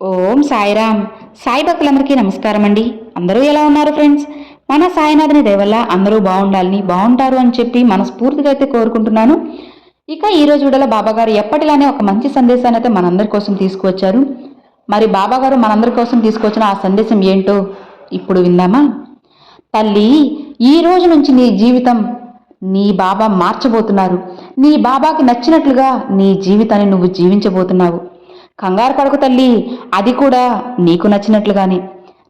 ఓం సాయిరామ్. సాయి భక్తులందరికీ నమస్కారం అండి. అందరూ ఎలా ఉన్నారు ఫ్రెండ్స్? మన సాయినాథుని దయవల్ల అందరూ బాగుండాలని బాగుంటారు అని చెప్పి మనస్ఫూర్తిగా అయితే కోరుకుంటున్నాను. ఇక ఈ రోజు విడల బాబాగారు ఎప్పటిలానే ఒక మంచి సందేశాన్ని అయితే మనందరి కోసం తీసుకువచ్చారు. మరి బాబాగారు మనందరి కోసం తీసుకొచ్చిన ఆ సందేశం ఏంటో ఇప్పుడు విందామా? తల్లి ఈ రోజు నుంచి నీ జీవితం నీ బాబా మార్చబోతున్నారు. నీ బాబాకి నచ్చినట్లుగా నీ జీవితాన్ని నువ్వు జీవించబోతున్నావు. కంగారు పడకు తల్లి. అది కూడా నీకు నచ్చినట్లుగానే.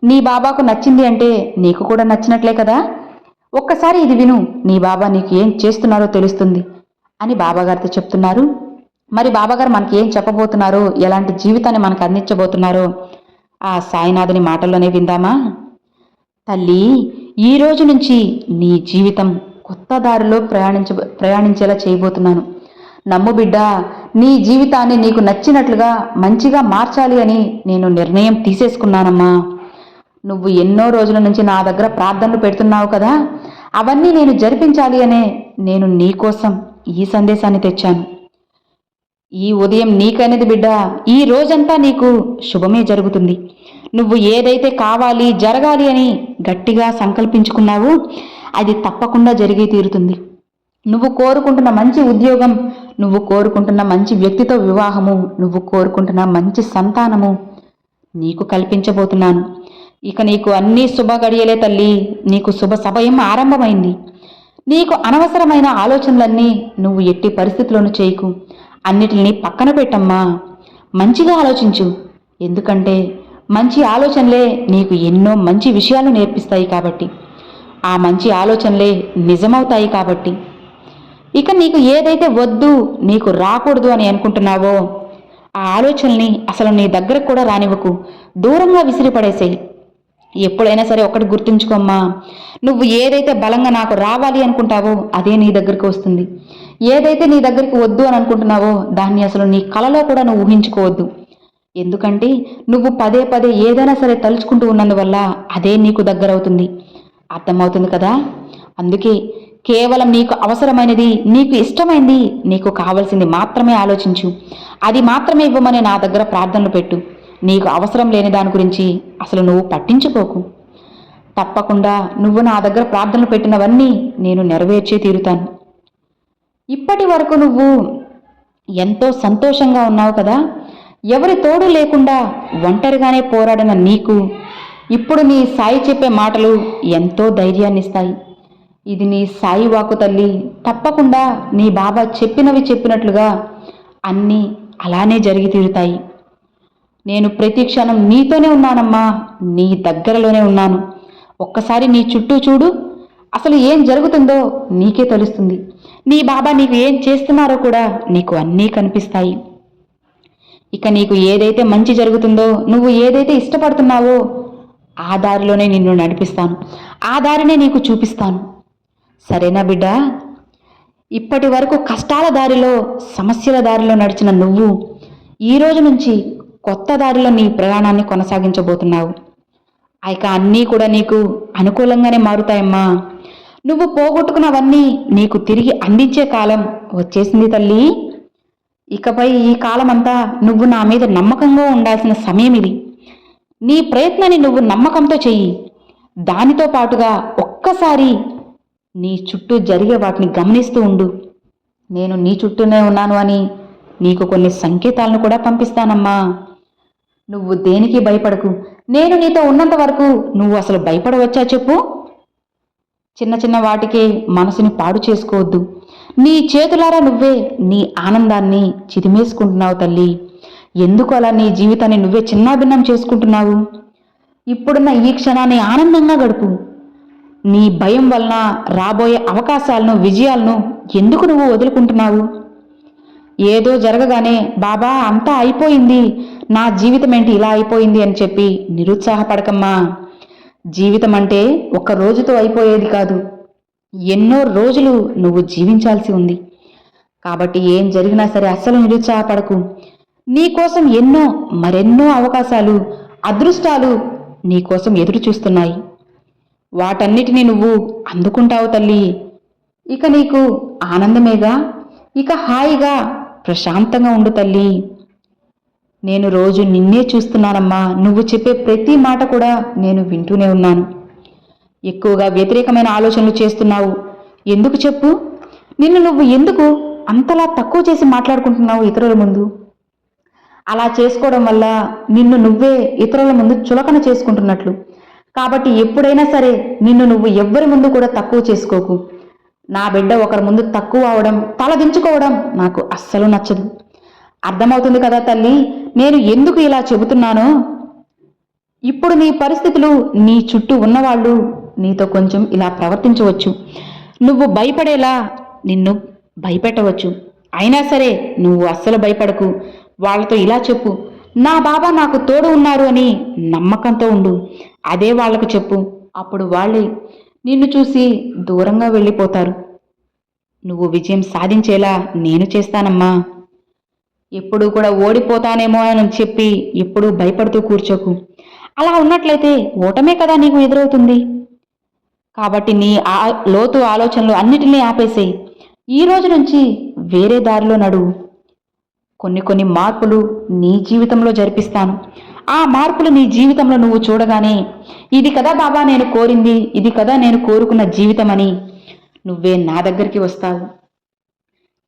నీ బాబాకు నచ్చింది అంటే నీకు కూడా నచ్చినట్లే కదా? ఒక్కసారి ఇది విను నీ బాబా నీకు ఏం చేస్తున్నారో తెలుస్తుంది అని బాబాగారితో చెప్తున్నారు. మరి బాబాగారు మనకి ఏం చెప్పబోతున్నారో ఎలాంటి జీవితాన్ని మనకు అందించబోతున్నారో ఆ సాయినాథుని మాటల్లోనే విందామా? తల్లి ఈ రోజు నుంచి నీ జీవితం కొత్త దారిలో ప్రయాణించ ప్రయాణించేలా చేయబోతున్నాను. నమ్ము బిడ్డ నీ జీవితాన్ని నీకు నచ్చినట్లుగా మంచిగా మార్చాలి అని నేను నిర్ణయం తీసేసుకున్నానమ్మా. నువ్వు ఎన్నో రోజుల నుంచి నా దగ్గర ప్రార్థనలు పెడుతున్నావు కదా అవన్నీ నేను జరిపించాలి అనే నేను నీకోసం ఈ సందేశాన్ని తెచ్చాను. ఈ ఉదయం నీకనేది బిడ్డ ఈ రోజంతా నీకు శుభమే జరుగుతుంది. నువ్వు ఏదైతే కావాలి జరగాలి అని గట్టిగా సంకల్పించుకున్నావో అది తప్పకుండా జరిగి తీరుతుంది. నువ్వు కోరుకుంటున్న మంచి ఉద్యోగం నువ్వు కోరుకుంటున్న మంచి వ్యక్తితో వివాహము నువ్వు కోరుకుంటున్న మంచి సంతానము నీకు కల్పించబోతున్నాను. ఇక నీకు అన్ని శుభ గడియలే తల్లి నీకు శుభ సమయం ఆరంభమైంది. నీకు అనవసరమైన ఆలోచనలన్నీ నువ్వు ఎట్టి పరిస్థితుల్లోనూ చేయకు. అన్నిటిని పక్కన పెట్టమ్మా. మంచిగా ఆలోచించు. ఎందుకంటే మంచి ఆలోచనలే నీకు ఎన్నో మంచి విషయాలు నేర్పిస్తాయి కాబట్టి. ఆ మంచి ఆలోచనలే నిజమవుతాయి కాబట్టి. ఇక నీకు ఏదైతే వద్దు నీకు రాకూడదు అని అనుకుంటున్నావో ఆ ఆలోచనల్ని అసలు నీ దగ్గరకు కూడా రానివ్వకు. దూరంగా విసిరిపడేసేయి ఎప్పుడైనా సరే ఒకటి గుర్తుంచుకోమ్మా నువ్వు ఏదైతే బలంగా నాకు రావాలి అనుకుంటావో అదే నీ దగ్గరికి వస్తుంది. ఏదైతే నీ దగ్గరికి వద్దు అని అనుకుంటున్నావో దాన్ని అసలు నీ కలలో కూడా నువ్వు ఊహించుకోవద్దు. ఎందుకంటే నువ్వు పదే పదే ఏదైనా సరే తలుచుకుంటూ ఉన్నందువల్ల అదే నీకు దగ్గరవుతుంది. అర్థమవుతుంది కదా? అందుకే కేవలం నీకు అవసరమైనది నీకు ఇష్టమైంది నీకు కావలసింది మాత్రమే ఆలోచించు. అది మాత్రమే ఇవ్వమని నా దగ్గర ప్రార్థనలు పెట్టు. నీకు అవసరం లేని దాని గురించి అసలు నువ్వు పట్టించుకోకు. తప్పకుండా నువ్వు నా దగ్గర ప్రార్థనలు పెట్టినవన్నీ నేను నెరవేర్చే తీరుతాను. ఇప్పటి వరకు నువ్వు ఎంతో సంతోషంగా ఉన్నావు కదా? ఎవరి తోడు లేకుండా ఒంటరిగానే పోరాడిన నీకు ఇప్పుడు నీ సాయి చెప్పే మాటలు ఎంతో ధైర్యాన్నిస్తాయి. ఇది నీ సాయి వాకు తల్లి. తప్పకుండా నీ బాబా చెప్పినవి చెప్పినట్లుగా అన్నీ అలానే జరిగి తీరుతాయి. నేను ప్రతి క్షణం నీతోనే ఉన్నానమ్మా. నీ దగ్గరలోనే ఉన్నాను. ఒక్కసారి నీ చుట్టూ చూడు. అసలు ఏం జరుగుతుందో నీకే తెలుస్తుంది. నీ బాబా నీకు ఏం చేస్తున్నారో కూడా నీకు అన్నీ కనిపిస్తాయి. ఇక నీకు ఏదైతే మంచి జరుగుతుందో నువ్వు ఏదైతే ఇష్టపడుతున్నావో ఆ దారిలోనే నిన్ను నడిపిస్తాను. ఆ దారినే నీకు చూపిస్తాను. సరేనా బిడ్డ? ఇప్పటి వరకు కష్టాల దారిలో సమస్యల దారిలో నడిచిన నువ్వు ఈ రోజు నుంచి కొత్త దారిలో నీ ప్రయాణాన్ని కొనసాగించబోతున్నావు. ఇక అన్నీ కూడా నీకు అనుకూలంగానే మారుతాయమ్మా. నువ్వు పోగొట్టుకున్నవన్నీ నీకు తిరిగి అందించే కాలం వచ్చేసింది తల్లి. ఇకపై ఈ కాలమంతా నువ్వు నా మీద నమ్మకంగా ఉండాల్సిన సమయం ఇది. నీ ప్రయత్నాన్ని నువ్వు నమ్మకంతో చెయ్యి. దానితో పాటుగా ఒక్కసారి నీ చుట్టూ జరిగే వాటిని గమనిస్తూ ఉండు. నేను నీ చుట్టూనే ఉన్నాను అని నీకు కొన్ని సంకేతాలను కూడా పంపిస్తానమ్మా. నువ్వు దేనికి భయపడకు? నేను నీతో ఉన్నంత వరకు నువ్వు అసలు భయపడవచ్చా చెప్పు? చిన్న చిన్న వాటికే మనసుని పాడు చేసుకోవద్దు. నీ చేతులారా నువ్వే నీ ఆనందాన్ని చిదిమేసుకుంటున్నావు తల్లి. ఎందుకు అలా నీ జీవితాన్ని నువ్వే చిన్నాభిన్నం చేసుకుంటున్నావు? ఇప్పుడున్న ఈ క్షణాన్ని ఆనందంగా గడుపు. నీ భయం వలన రాబోయే అవకాశాలను విజయాలను ఎందుకు నువ్వు వదులుకుంటున్నావు? ఏదో జరగగానే బాబా అంతా అయిపోయింది. నా జీవితం ఏంటి? ఇలా అయిపోయింది అని చెప్పి నిరుత్సాహపడకమ్మా. జీవితం అంటే ఒక రోజుతో అయిపోయేది కాదు. ఎన్నో రోజులు నువ్వు జీవించాల్సి ఉంది. కాబట్టి ఏం జరిగినా సరే అస్సలు నిరుత్సాహపడకు. నీకోసం ఎన్నో మరెన్నో అవకాశాలు అదృష్టాలు నీకోసం ఎదురు చూస్తున్నాయి వాటన్నిటిని నువ్వు అందుకుంటావు తల్లి. ఇక నీకు ఆనందమేగా? ఇక హాయిగా ప్రశాంతంగా ఉండు తల్లి. నేను రోజు నిన్నే చూస్తున్నానమ్మా. నువ్వు చెప్పే ప్రతి మాట కూడా నేను వింటూనే ఉన్నాను. ఎక్కువగా వ్యతిరేకమైన ఆలోచనలు చేస్తున్నావు. ఎందుకు చెప్పు? నిన్ను నువ్వు ఎందుకు అంతలా తక్కువ చేసి మాట్లాడుకుంటున్నావు ఇతరుల ముందు? అలా చేసుకోవడం వల్ల నిన్ను నువ్వే ఇతరుల ముందు చులకన చేసుకుంటున్నట్లు. కాబట్టి ఎప్పుడైనా సరే నిన్ను నువ్వు ఎవ్వరి ముందు కూడా తక్కువ చేసుకోకు. నా బిడ్డ ఒకరి ముందు తక్కువ అవడం తలదించుకోవడం నాకు అస్సలు నచ్చదు. అర్థమవుతుంది కదా తల్లి? నేను ఎందుకు ఇలా చెబుతున్నానో? ఇప్పుడు నీ పరిస్థితులు నీ చుట్టూ ఉన్నవాళ్ళు నీతో కొంచెం ఇలా ప్రవర్తించవచ్చు. నువ్వు భయపడేలా నిన్ను భయపెట్టవచ్చు. అయినా సరే నువ్వు అస్సలు భయపడకు. వాళ్ళతో ఇలా చెప్పు. నా బాబా నాకు తోడు ఉన్నారు అని నమ్మకంతో ఉండు. అదే వాళ్ళకు చెప్పు. అప్పుడు వాళ్ళే నిన్ను చూసి దూరంగా వెళ్ళిపోతారు. నువ్వు విజయం సాధించేలా నేను చేస్తానమ్మా. ఎప్పుడూ కూడా ఓడిపోతానేమో అని చెప్పి ఎప్పుడూ భయపడుతూ కూర్చోకు. అలా ఉన్నట్లయితే ఓటమే కదా నీకు ఎదురవుతుంది. కాబట్టి నీ ఆ లోతు ఆలోచనలు అన్నిటినీ ఆపేసేయి. ఈ రోజు నుంచి వేరే దారిలో నడువు. కొన్ని కొన్ని మార్పులు నీ జీవితంలో జరిపిస్తాను. ఆ మార్పులు నీ జీవితంలో నువ్వు చూడగానే ఇది కదా బాబా నేను కోరింది ఇది కదా నేను కోరుకున్న జీవితం అని నువ్వే నా దగ్గరికి వస్తావు.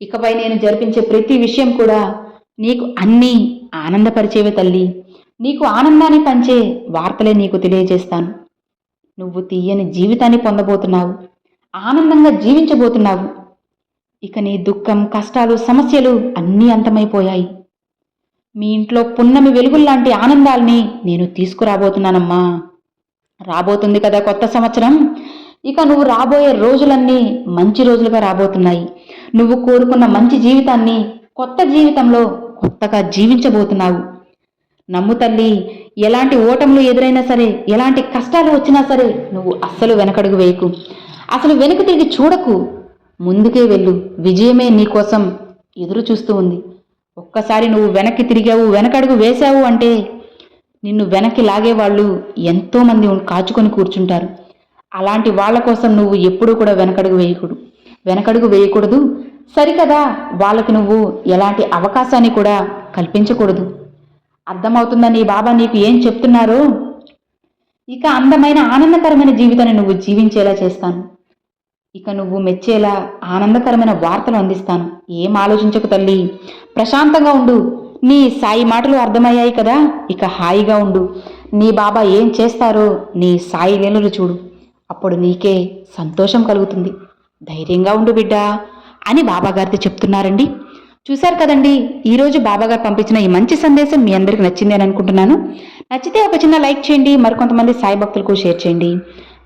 ఇకపై నేను జరిపించే ప్రతి విషయం కూడా నీకు అన్నీ ఆనందపరిచేవే తల్లి. నీకు ఆనందాన్ని పంచే వార్తలే నీకు తెలియజేస్తాను. నువ్వు తీయని జీవితాన్ని పొందబోతున్నావు. ఆనందంగా జీవించబోతున్నావు. ఇక నీ దుఃఖం కష్టాలు సమస్యలు అన్నీ అంతమైపోయాయి. మీ ఇంట్లో పున్నమి వెలుగుల్లాంటి ఆనందాల్ని నేను తీసుకురాబోతున్నానమ్మా. రాబోతుంది కదా కొత్త సంవత్సరం. ఇక నువ్వు రాబోయే రోజులన్నీ మంచి రోజులుగా రాబోతున్నాయి. నువ్వు కోరుకున్న మంచి జీవితాన్ని కొత్త జీవితంలో కొత్తగా జీవించబోతున్నావు. నమ్ము తల్లి ఎలాంటి ఓటములు ఎదురైనా సరే ఎలాంటి కష్టాలు వచ్చినా సరే నువ్వు అస్సలు వెనకడుగు వేయకు. అసలు వెనుక తిరిగి చూడకు. ముందుకే వెళ్ళు. విజయమే నీకోసం ఎదురు చూస్తూ ఉంది. ఒక్కసారి నువ్వు వెనక్కి తిరిగావు వెనకడుగు వేశావు అంటే నిన్ను వెనక్కి లాగేవాళ్ళు ఎంతోమంది కాచుకొని కూర్చుంటారు. అలాంటి వాళ్ళ కోసం నువ్వు ఎప్పుడూ కూడా వెనకడుగు వేయకూడదు. వెనకడుగు వేయకూడదు. సరికదా వాళ్ళకి నువ్వు ఎలాంటి అవకాశాన్ని కూడా కల్పించకూడదు. అర్థమవుతుందా నీ బాబా నీకు ఏం చెప్తున్నారో? ఇక అందమైన ఆనందకరమైన జీవితాన్ని నువ్వు జీవించేలా చేస్తాను. ఇక నువ్వు మెచ్చేలా ఆనందకరమైన వార్తలు అందిస్తాను. ఏం ఆలోచించకు తల్లి. ప్రశాంతంగా ఉండు. నీ సాయి మాటలు అర్థమయ్యాయి కదా. ఇక హాయిగా ఉండు. నీ బాబా ఏం చేస్తారో నీ సాయి లీలలు చూడు. అప్పుడు నీకే సంతోషం కలుగుతుంది. ధైర్యంగా ఉండు బిడ్డా అని బాబాగారితో చెప్తున్నారండి. చూశారు కదండి ఈరోజు బాబాగారు పంపించిన ఈ మంచి సందేశం మీ అందరికి నచ్చింది అని అనుకుంటున్నాను. నచ్చితే ఒక చిన్న లైక్ చేయండి. మరికొంతమంది సాయి భక్తులకు షేర్ చేయండి.